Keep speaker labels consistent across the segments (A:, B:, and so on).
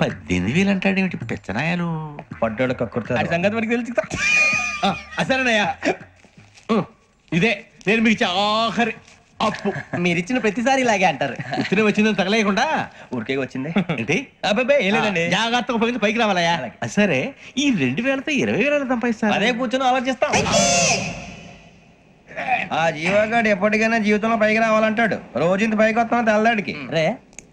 A: పద్దెనిమిది వేలు అంటాడు ఏమిటి? పెచ్చనాయాలు.
B: పడ్డాడు కక్కుర్తాడు
A: సంగతి మనకి తెలుసు. అసలేనయ్యా. ఇదే నేను మీకు ఇచ్చే ఆఖరి అప్పు.
B: మీరు ఇచ్చిన ప్రతిసారి ఇలాగే అంటారు.
A: ఇతనే వచ్చిందని తగలేయకుండా.
B: ఊరికే వచ్చింది.
A: ఏంటి?
B: అబ్బాయి ఏం లేదండి.
A: జాగ్రత్తగా ఉపయోగించి పైకి రావాలయ్యా. సరే ఈ రెండు వేలతో ఇరవై వేల సంపాదిస్తారు.
B: అదే కూర్చొని ఆలోచిస్తాం. ఆ జీవగాడు ఎప్పటికైనా జీవితంలో పైకి రావాలంటాడు. రోజు ఇంత పైకి వస్తాం తెల్లడికి.
C: రే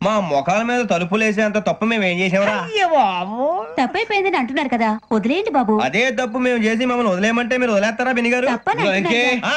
B: మా మొఖాల మీద తలుపులు వేసేంత తప్పు మేము ఏం చేసామరా
D: అయ్యో బాబు.
E: తప్పైపోయిందని అంటున్నారు కదా. వదిలేయండి బాబు.
B: అదే తప్పు మేము చేసి మమ్మల్ని వదిలేయమంటే మీరు వదిలేస్తారా బిని గారు?
E: తప్పని
B: ఆ,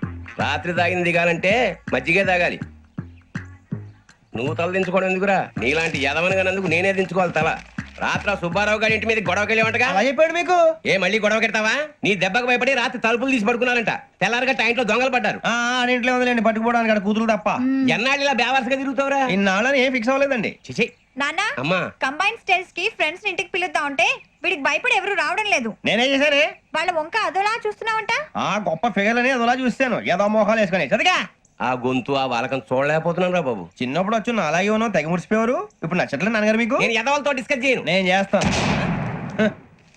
F: రాత్రి తాగింది దిగాలంటే మజ్జిగే తాగాలి. నువ్వు తల దించుకోవడం ఎందుకురా? నీలాంటి యదవనగానందుకు నేనే దించుకోవాలి తల. రాత్ర సుబ్బారావు గారి ఇంటి మీద గొడవకి వెళ్ళేవంటగా?
B: అలా చెప్పాడు మీకు?
F: ఏ మళ్ళీ గొడవ కెడతావా నీ దెబ్బకు భయపడి రాత్రి తలుపులు తీసి పడుకున్నారంట. తెల్లారగా టైంట్లో దొంగలు పడ్డారు.
B: ఆ ఆడింట్లో ఉందిలేండి పట్టుకుపోవడానికి అక్కడ కూతురు తప్ప.
F: ఎన్నాళ్ళు ఇలా బేవర్స్గా తిరుగుతావురా?
B: ఇన్నాళ్ళని ఏం ఫిక్స్ అవ్వలేదండి.
F: చిచి
G: నాన్న
F: అమ్మా.
G: కంబైన్ స్టైల్స్కి ఫ్రెండ్స్ ఇంటికి పిలుద్దాం అంటే వీడికి భయపడి ఎవరు రావడం లేదు.
B: నేనేం చేశానే?
G: వాళ్ళ వంక అదోలా చూస్తున్నావంట?
B: ఆ గొప్ప ఫిగర్ అని అదోలా చూస్తాను. ఏదో మోహాలు వేసుకొని. చదిగా
F: ఆ గొంతు ఆ వాలకం చూడలేకపోతున్నాను రా బాబు.
B: చిన్నప్పుడు వచ్చి నా అలాగే ఉన్నావు తెగ ముడిచిపోయారు ఇప్పుడు నచ్చట్లేదు నాన్నగారు మీకు.
F: నేను యదవలతో డిస్కస్ చేయను.
B: నేను చేస్తాను.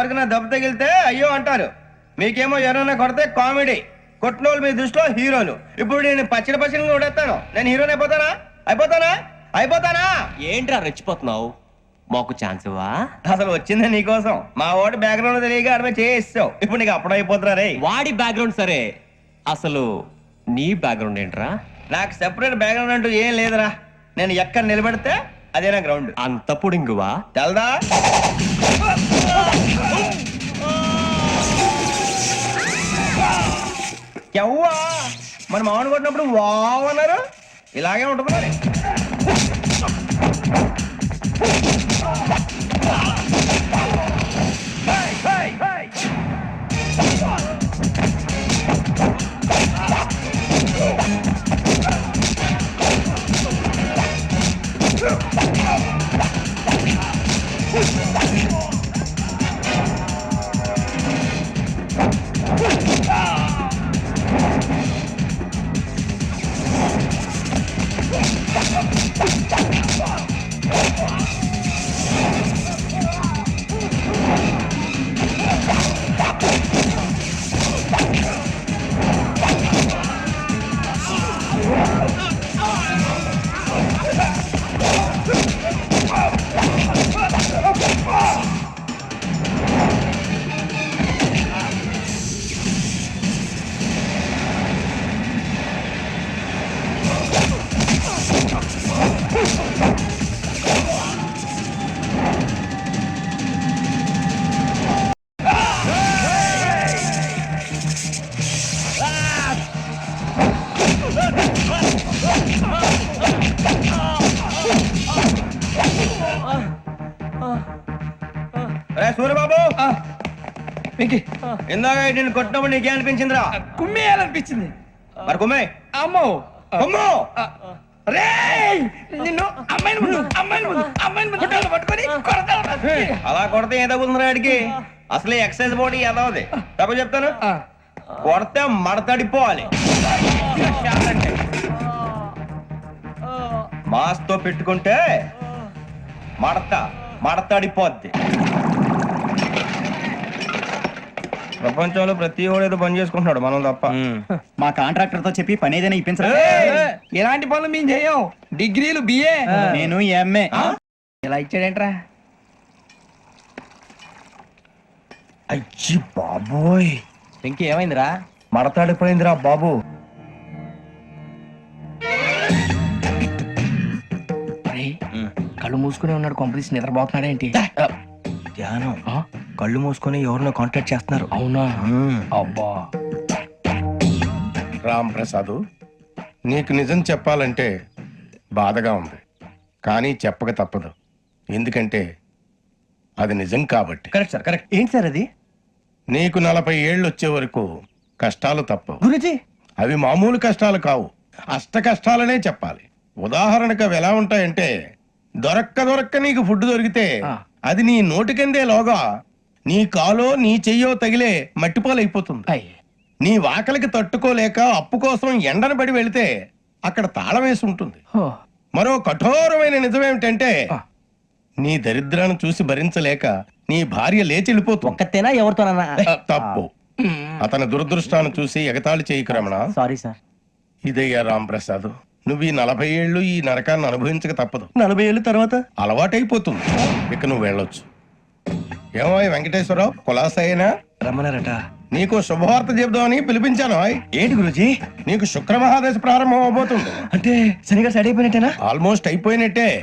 B: ఎవరికైనా దెబ్బ తగిలితే అయ్యో అంటారు. మీకేమో ఎవరైనా కొడితే కామెడీ. కొట్టినోళ్ళు మీ దృష్టిలో హీరోలు. ఇప్పుడు నేను పచ్చడి పచ్చడిగా కొడేస్తాను. నేను హీరోని అయిపోతానా? అయిపోతానా? అయిపోతానా?
C: ఏంట్రా రెచ్చిపోతున్నావు? మాకు ఛాన్స్ ఇవ్వా?
B: అసలు వచ్చిందే నీకోసం మా ఓటు బ్యాక్గ్రౌండ్ తెలియక అడమే చేయిస్తావు ఇప్పుడు నీకు అప్పుడు అయిపోతున్నా రే
C: వాడి బ్యాక్గ్రౌండ్ సరే. అసలు నీ బ్యాక్గ్రౌండ్ ఏంట్రా?
B: నాకు సెపరేట్ బ్యాక్గ్రౌండ్ అంటూ ఏం లేదురా. నేను ఎక్కడ నిలబెడితే అదే నా గ్రౌండ్
C: అంత పుడింగువా?
B: తెల్దా? ఎవ్వా మన మామిడి కొట్టినప్పుడు వావ్ అన్నారు. ఇలాగే ఉంటుంది మరి. ఇందాక నేను కొట్టినప్పుడు నీకే అనిపించిందిరా?
H: కుమ్మేయాలనిపించింది
B: మరి కుమ్మే.
H: అమ్మో.
B: కుమ్ము.
H: రే నిన్ను అమ్మాయిని ముందు అమ్మాయిని ముందు అమ్మాయిని ముందు పట్టుకొని కొడతాను.
B: అలా కొడితే ఏ తగ్గుతుందిరా ఆడికి. అసలే ఎక్సైజ్ బాడీ ఎదవది తప్ప చెప్తాను? కొడితే మడతడిపోవాలి. మాస్తో పెట్టుకుంటే మడత మడతడిపోద్ది. ప్రపంచంలో ప్రతి వాడు ఏదో పని చేసుకుంటున్నాడు మనం తప్ప.
I: మా కాంట్రాక్టర్తో చెప్పి పని ఏదైనా ఇప్పించారు
H: ఎలాంటి పనులు మేము చేయం. డిగ్రీలు బిఏ
I: నేను ఎంఏ
H: ఇలా ఇచ్చాడేంట్రా?
B: అచ్చి బాబోయ్.
C: ఇంకేమైందిరా?
B: మడతాడిపోయిందిరా బాబు.
D: కళ్ళు మూసుకునే ఉన్నాడు కొంపదీసి నిద్రపోతున్నాడేంటి?
B: ధ్యానం. కళ్ళు మూసుకొని ఎవరినో కాంటాక్ట్ చేస్తున్నారు.
D: అవునా? అబ్బా.
J: రామ్ ప్రసాద్ నీకు నిజం చెప్పాలంటే బాధగా ఉంది. కానీ చెప్పక తప్పదు. ఎందుకంటే అది నిజం కాబట్టి.
B: కరెక్ట్ సార్ కరెక్ట్ ఏంటి సార్ అది?
J: నీకు నలభై ఏళ్ళు వచ్చే వరకు కష్టాలు తప్పవు.
B: గురుజీ!
J: అవి మామూలు కష్టాలు కావు. అష్ట కష్టాలనే చెప్పాలి. ఉదాహరణకు అవి ఎలా ఉంటాయంటే దొరక్క దొరక్క నీకు ఫుడ్ దొరికితే అది నీ నోటికందే లోగా నీ కాలో నీ చెయ్యో తగిలే మట్టిపాలైపోతుంది నీ వాకలికి తట్టుకోలేక అప్పు కోసం ఎండను పడి వెళితే అక్కడ తాళం వేసి ఉంటుంది. మరో కఠోరమైన నిజమేమిటంటే నీ దరిద్రాన్ని చూసి భరించలేక నీ భార్య లేచి వెళ్ళిపోతుంది.
I: ఒక్కతేనా ఎవరితోనన్నా?
J: తప్పు. అతని దురదృష్టాన్ని చూసి ఎగతాళి చేయకు రమణ.
I: Sorry sir.
J: ఇదయ్యా రాంప్రసాద్ నువ్వు ఈ నలభై ఏళ్ళు ఈ నరకాన్ని అనుభవించక తప్పదు.
B: నలభై ఏళ్ళ తర్వాత?
J: అలవాటైపోతుంది. ఇక నువ్వు వెళ్ళొచ్చు. ఏమో వెంకటేశ్వరరావు కులాసైనా?
B: రమ్మన్నారట.
J: నీకు శుభవార్త చెబుదామని పిలిపించాను.
B: ఏంటి గురుజీ?
J: నీకు శుక్ర మహాదశ ప్రారంభం అవబోతుంది.
B: అంటే శనిగా సెట్ అయిపోయినట్టేనా?
J: ఆల్మోస్ట్ అయిపోయినట్టే.